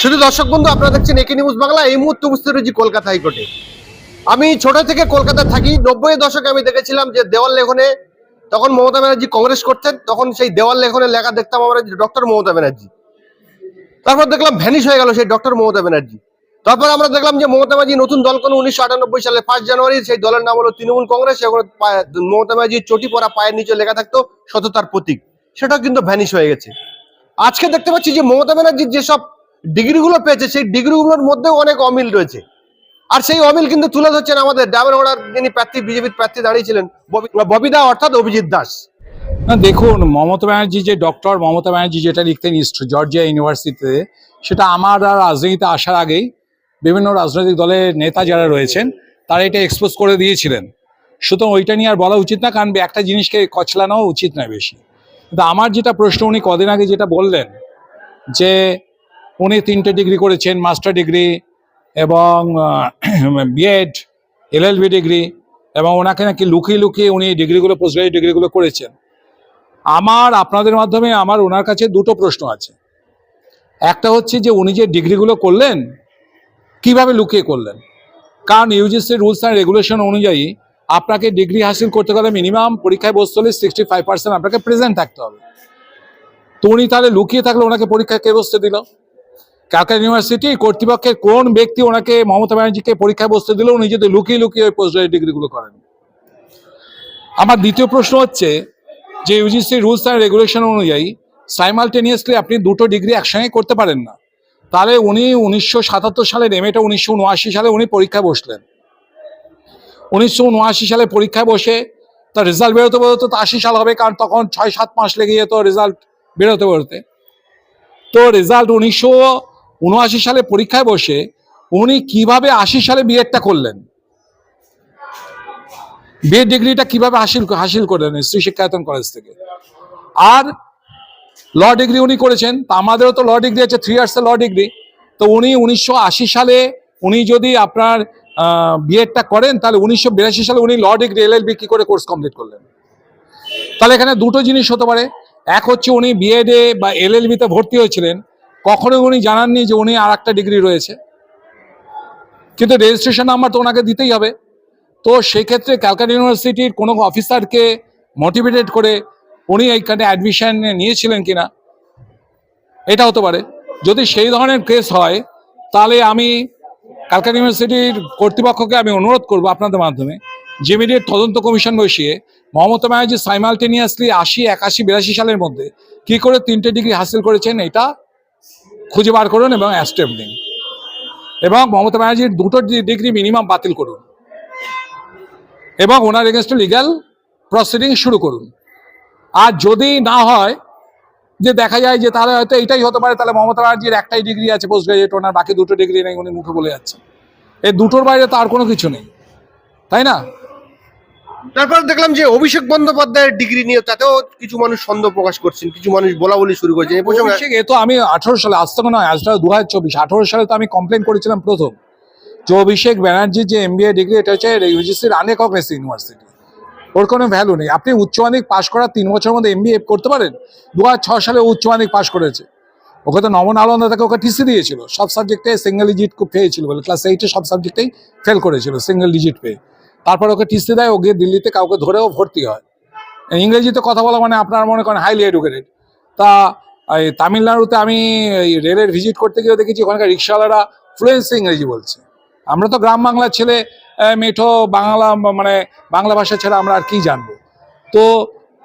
শুধু দর্শক বন্ধু, আপনারা দেখছেন একে নিউজ বাংলা। এই মুহূর্তে উপস্থিত রয়েছি কলকাতা হাইকোর্টে। আমি ছোট থেকে কলকাতায় থাকি। নব্বই দশকে আমি দেখেছিলাম যে দেওয়াল লেখনে তখন মমতা ব্যানার্জি কংগ্রেস করতেন, তখন সেই দেওয়াল লেখনে লেখা দেখতাম আমরা ডক্টর মমতা ব্যানার্জি। তারপর দেখলাম ভ্যানিশ হয়ে গেল সেই ডক্টর মমতা ব্যানার্জি। তারপর আমরা দেখলাম যে মমতা ব্যানার্জি নতুন দল কোনো উনিশশো আটানব্বই সালে ফার্স্ট জানুয়ারি সেই দলের নাম হলো তৃণমূল কংগ্রেস। পায়ে- মমতা ব্যানার্জির চটি পরা পায়ের নিচে লেখা থাকতো সততার প্রতীক। সেটাও কিন্তু ভ্যানিশ হয়ে গেছে। আজকে দেখতে পাচ্ছি যে মমতা ব্যানার্জির যেসব ডিগ্রিগুলো পেয়েছে, সেই ডিগ্রিগুলোর মধ্যেও অনেক অমিল রয়েছে। আর সেই অমিল কিন্তু তুলে ধরছেন আমাদের ডায়মন্ড যিনি প্রার্থী, বিজেপির প্রার্থী দাঁড়িয়েছিলেন ববি- ববিদা অর্থাৎ অভিজিৎ দাস। দেখুন, মমতা ব্যানার্জি যে ডক্টর, মমতা ব্যানার্জি যেটা লিখতেন ইস্ট জর্জিয়া ইউনিভার্সিটিতে সেটা আমার আর রাজনীতিতে আসার আগেই বিভিন্ন রাজনৈতিক দলের নেতা যারা রয়েছেন, তারা এটা এক্সপোজ করে দিয়েছিলেন। সুতরাং ওইটা নিয়ে আর বলা উচিত না, কারণ একটা জিনিসকে কচলানো উচিত নয় বেশি। কিন্তু আমার যেটা প্রশ্ন, উনি কদিন আগে যেটা বললেন যে উনি তিনটে ডিগ্রি করেছেন, মাস্টার ডিগ্রি এবং বিএড এলএলবি ডিগ্রি এবং ওনাকে নাকি লুকিয়ে লুকিয়ে উনি ডিগ্রিগুলো পোস্ট গ্রাজুয়েট ডিগ্রিগুলো করেছেন। আমার, আপনাদের মাধ্যমে আমার ওনার কাছে দুটো প্রশ্ন আছে। একটা হচ্ছে যে উনি যে ডিগ্রিগুলো করলেন, কীভাবে লুকিয়ে করলেন? কারণ ইউজিসি রুলস অ্যান্ড রেগুলেশন অনুযায়ী আপনাকে ডিগ্রি হাসিল করতে গেলে মিনিমাম পরীক্ষায় বসতে হলে সিক্সটি ফাইভ পার্সেন্ট আপনাকে প্রেজেন্ট থাকতে হবে। তো উনি তাহলে লুকিয়ে থাকলে ওনাকে পরীক্ষায় কে বসতে দিল? ক্যালকাটা ইউনিভার্সিটি কর্তৃপক্ষের কোন ব্যক্তি ওনাকে মমতা ব্যানার্জিকে পরীক্ষায় বসতে দিল উনি লুকিয়ে লুকিয়ে ওই পোস্ট গ্রাজুয়েট ডিগ্রিগুলো করেন? আমার দ্বিতীয় প্রশ্ন হচ্ছে যে ইউজিসি রুলস অ্যান্ড রেগুলেশন অনুযায়ী সাইমালটেনিয়াসলি আপনি দুটো ডিগ্রি একসঙ্গে করতে পারেন না। তাহলে উনি উনিশশো সাতাত্তর সালের এমএটা উনিশশো উনআশি সালে উনি পরীক্ষায় বসলেন। উনিশশো উনআশি সালে পরীক্ষায় বসে তার রেজাল্ট বেরোতে বেরোতে তো আশি সাল হবে, কারণ তখন ছয় সাত মাস লেগে যেত রেজাল্ট বেরোতে বেরোতে। তো রেজাল্ট উনিশশো উনআশি সালে পরীক্ষায় বসে উনি কীভাবে আশি সালে বিএডটা করলেন? বিএড ডিগ্রিটা কীভাবে হাসিল হাসিল করলেন শ্রী শিক্ষায়তন কলেজ থেকে? আর ল ডিগ্রি উনি করেছেন, তা আমাদেরও তো ল ডিগ্রি আছে থ্রি ইয়ার্সের ল ডিগ্রি তো উনি উনিশশো আশি সালে উনি যদি আপনার বিএডটা করেন, তাহলে উনিশশো বিরাশি সালে উনি ল ডিগ্রি এলএলবি কি করে কোর্স কমপ্লিট করলেন? তাহলে এখানে দুটো জিনিস হতে পারে। এক হচ্ছে উনি বিএডে বা এলএলবিতে ভর্তি হয়েছিলেন কখনোই উনি জানাননি যে উনি আর একটা ডিগ্রি রয়েছে। কিন্তু রেজিস্ট্রেশন নাম্বার তো ওনাকে দিতেই হবে। তো সেক্ষেত্রে ক্যালকাটা ইউনিভার্সিটির কোনো অফিসারকে মোটিভেটেড করে উনি এইখানে অ্যাডমিশন নিয়েছিলেন কিনা, এটা হতে পারে। যদি সেই ধরনের কেস হয়, তাহলে আমি ক্যালকাটা ইউনিভার্সিটির কর্তৃপক্ষকে আমি অনুরোধ করব আপনাদের মাধ্যমে যে ইমিডিয়েট তদন্ত কমিশন বসিয়ে মমতা ব্যানার্জি সাইমালটেনিয়াসলি আশি, একাশি, বিরাশি সালের মধ্যে কি করে তিনটে ডিগ্রি হাসিল করেছেন, এটা খুঁজে বার করুন এবং অ্যাস্টেপ দিন। এবং মমতা ব্যানার্জির দুটো ডিগ্রি মিনিমাম বাতিল করুন। এবং ওনার এগেনস্টে লিগ্যাল প্রসিডিং শুরু করুন। আর যদি না হয়, যে দেখা যায় যে তাহলে হয়তো এটাই হতে পারে, তাহলে মমতা ব্যানার্জির একটাই ডিগ্রি আছে পোস্ট গ্রাজুয়েট ওনার বাকি দুটো ডিগ্রি নেই, উনি মুখে বলে যাচ্ছে এই দুটোর বাইরে তো আর কোনো কিছু নেই। তাই না? তারপর দেখলাম যে অভিষেক বন্দ্যোপাধ্যায়ের ডিগ্রি নিয়ে তাতেও কিছু মানুষ সন্দেহ প্রকাশ করছেন, কিছু মানুষ বলা বলি শুরু প্রসঙ্গে অভিষেক, এ তো আমি আঠারো সালে, আজ থেকে নয় আজ দু হাজার চব্বিশ। আঠারো সালে তো আমি কমপ্লেন করেছিলাম প্রথম। যে অভিষেক ব্যানার্জির যে এমবিএ ডিগ্রি, এটা হচ্ছে ইউজিসির আনএকগনেস ইউনিভার্সিটি ওর কোনো ভ্যালু নেই। আপনি উচ্চ মাধ্যমিক পাশ করার তিন বছরের মধ্যে এমবিএ করতে পারেন? দু হাজার সালে উচ্চ মাধ্যমিক পাশ করেছে। ওকে তো নমন আলন্দা তাকে ওকে টিসি দিয়েছিল। সব সাবজেক্টে সিঙ্গেল ডিজিট পেয়েছিল বলে। ক্লাস এইটে সব সাবজেক্টেই ফেল করেছিল সিঙ্গেল ডিজিট পেয়ে। তারপর ওকে টিসি দেয়, ও গিয়ে দিল্লিতে কাউকে ধরেও ভর্তি হয়। ইংরেজিতে কথা বলা মানে আপনার মনে করেন হাইলি এডুকেটেড তা তামিলনাড়ুতে আমি রেলের ভিজিট করতে গিয়ে দেখেছি, ওখানকার রিক্সাওয়ালারা ফ্লুয়েন্সি ইংরেজি বলছে। আমরা তো গ্রাম বাংলার ছেলে মেঠো, বাংলা মানে বাংলা ভাষা ছাড়া আমরা আর কি জানব? তো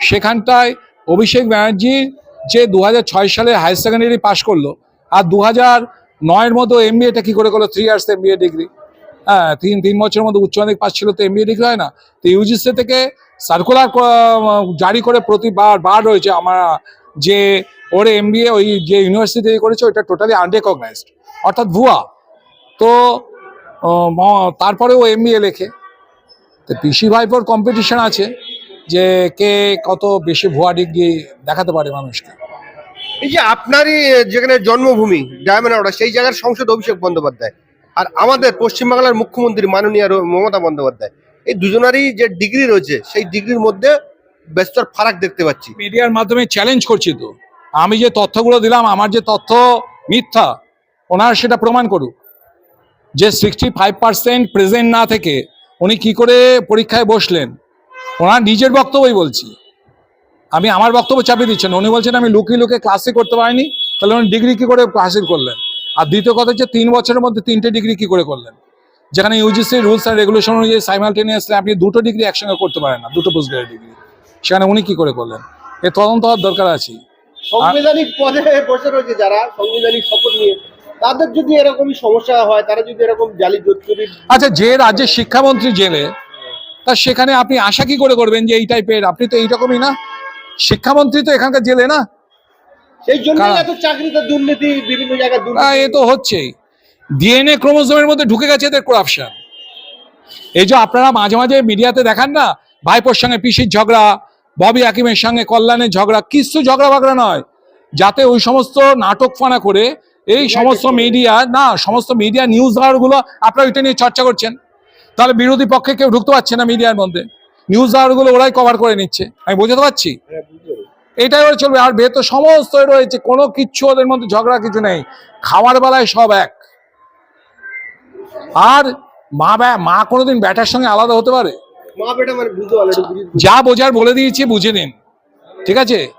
সেখানটায় অভিষেক ব্যানার্জি যে দু সালে হায়ার সেকেন্ডারি পাশ করল, আর দু হাজার নয়ের মতো এমবিএটা কী করে করল? থ্রি ইয়ার্স এমবিএ ডিগ্রি হ্যাঁ তিন তিন বছরের মধ্যে উচ্চ মাধ্যমিক পাস ছিল তো এমবিএ ডিগ্রি হয় না। তো ইউজিসি থেকে সার্কুলার জারি করে প্রতিবার বার রয়েছে আমার, যে ওর এমবিএ ওই যে ইউনিভার্সিটি থেকে করেছে, ওইটা টোটালি আনরেকগনাইজড অর্থাৎ ভুয়া। তো তারপরে ও এমবিএ লেখে। তো পিসি ভাইপোর কম্পিটিশন আছে যে কে কত বেশি ভুয়া ডিগ্রি দেখাতে পারে মানুষকে। এই যে আপনারই যেখানে জন্মভূমি ডায়মন্ড সেই জায়গার সংসদ অভিষেক বন্দ্যোপাধ্যায় আর আমাদের পশ্চিমবাংলার মুখ্যমন্ত্রী মাননীয় মমতা বন্দ্যোপাধ্যায়, এই দুজনারই যে ডিগ্রি রয়েছে, সেই ডিগ্রির মধ্যে বেস্তর ফারাক দেখতে পাচ্ছি। মিডিয়ার মাধ্যমে চ্যালেঞ্জ করছি তো। আমি যে তথ্যগুলো দিলাম, আমার যে তথ্য মিথ্যা, ওনার সেটা প্রমাণ করুক। যে সিক্সটি ফাইভ পার্সেন্ট প্রেজেন্ট না থেকে উনি কি করে পরীক্ষায় বসলেন, ওনার নিজের বক্তব্যই বলছি। আমি আমার বক্তব্য চাপিয়ে দিচ্ছেন উনি বলছেন, আমি লুকিয়ে লুকিয়ে ক্লাসে করতে পারিনি, তাহলে উনি ডিগ্রি কি করে হাসিল করলেন? আর দ্বিতীয় কথা হচ্ছে তিন বছরের মধ্যে তিনটে ডিগ্রি কি করে করলেন? যেখানে ইউজিসি রুলস অ্যান্ড রেগুলেশন অনুযায়ী সাইমালটেনিয়াসলি আপনি দুটো ডিগ্রি একসঙ্গে করতে পারেন না দুটো পোস্ট গ্রাজুয়েট ডিগ্রি সেখানে উনি কি করে করলেন? এ তদন্ত হওয়ার দরকার আছে। সাংবিধানিক পদে বসে রয়েছে যারা সাংবিধানিক শপথ নিয়ে তাদের যদি এরকমই সমস্যা হয় তারা যদি এরকম জালি জোচ্চুরি আচ্ছা যে রাজ্যের শিক্ষামন্ত্রী জেলে তা সেখানে আপনি আশা কি করে করবেন যে এই টাইপের আপনি তো এইরকমই না। শিক্ষামন্ত্রী তো এখানকার জেলে না। সেই জন্য এত চাকরিতে দুর্নীতি বিভিন্ন জায়গায় দুর্নীতি। এ তো হচ্ছেই। ডিএনএ ক্রোমোজোমের মধ্যে ঢুকে গেছে এদের করাপশন এই যে আপনারা মাঝে মাঝে মিডিয়াতে দেখান না ভাইপোর সঙ্গে পিসির ঝগড়া ববি হাকিমের সঙ্গে কল্যাণের ঝগড়া কিছু ঝগড়া বাগড়া নয়। যাতে ওই সমস্ত নাটক ফানা করে এই সমস্ত মিডিয়া না সমস্ত মিডিয়া নিউজগুলো আপনারা ওইটা নিয়ে চর্চা করছেন। তাহলে বিরোধী পক্ষে কেউ ঢুকতে পারছে না মিডিয়ার মধ্যে। নিউজগুলো ওরাই কভার করে নিচ্ছে। আমি বোঝাতে পারছি? এটাই ওরা চলবে। আর ভেতর সমস্ত রয়েছে কোনো কিচ্ছু ওদের মধ্যে ঝগড়া কিছু নেই। খাওয়ার বেলায় সব এক। আর মা ব্যা- মা কোনোদিন ব্যাটার সঙ্গে আলাদা হতে পারে? মানে যা বোঝার বলে দিয়েছি বুঝে নিন। ঠিক আছে?